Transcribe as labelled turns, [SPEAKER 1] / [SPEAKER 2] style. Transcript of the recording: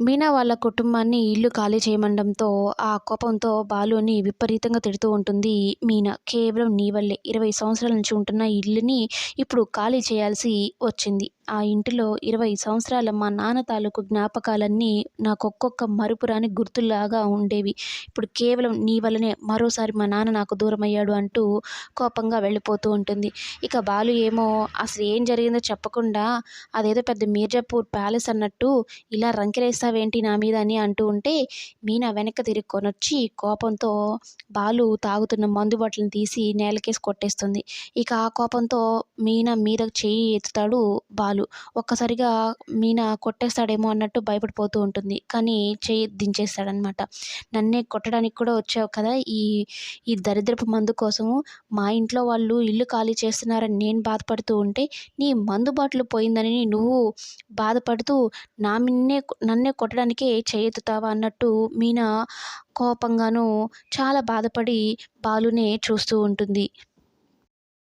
[SPEAKER 1] మీనా వాళ్ళ కుటుంబాన్ని ఇల్లు ఖాళీ చేయమండంతో ఆ కోపంతో బాలుని విపరీతంగా తిడుతూ ఉంటుంది మీనా. కేవలం నీ వల్లే ఇరవై సంవత్సరాల నుంచి ఉంటున్న ఇల్లుని ఇప్పుడు ఖాళీ చేయాల్సి వచ్చింది. ఆ ఇంటిలో ఇరవై సంవత్సరాల మా నాన్న తాలూకు జ్ఞాపకాలన్నీ నాకు ఒక్కొక్క మరుపురాని గుర్తులాగా ఉండేవి. ఇప్పుడు కేవలం నీ వల్లనే మరోసారి మా నాన్న నాకు దూరం అయ్యాడు అంటూ కోపంగా వెళ్ళిపోతూ ఉంటుంది. ఇక బాలు ఏమో అసలు ఏం జరిగిందో చెప్పకుండా అదేదో పెద్ద మీర్జాపూర్ ప్యాలెస్ అన్నట్టు ఇలా రంకెలేస్తావేంటి నా మీద అని అంటూ ఉంటే మీనా వెనక్కి తిరిగి కొనొచ్చి కోపంతో బాలు తాగుతున్న మందు బాటిల్ని తీసి నేలకేసి కొట్టేస్తుంది. ఇక ఆ కోపంతో మీనా మీద చేయి ఎత్తుతాడు బాలు. ఒక్కసారిగా మీనా కొట్టేస్తాడేమో అన్నట్టు భయపడిపోతూ ఉంటుంది. కానీ చేయి దించేస్తాడనమాట నన్నే కొట్టడానికి కూడా వచ్చావు కదా ఈ ఈ దరిద్రపు మందు కోసము. మా ఇంట్లో వాళ్ళు ఇల్లు ఖాళీ చేస్తున్నారని నేను బాధపడుతూ ఉంటే నీ మందు బాటిల్ పోయిందని నువ్వు బాధపడుతూ నా మిన్నే నన్నే కొట్టడానికే చేయెత్తుతావా అన్నట్టు మీనా కోపంగాను చాలా బాధపడి బాలునే చూస్తూ ఉంటుంది.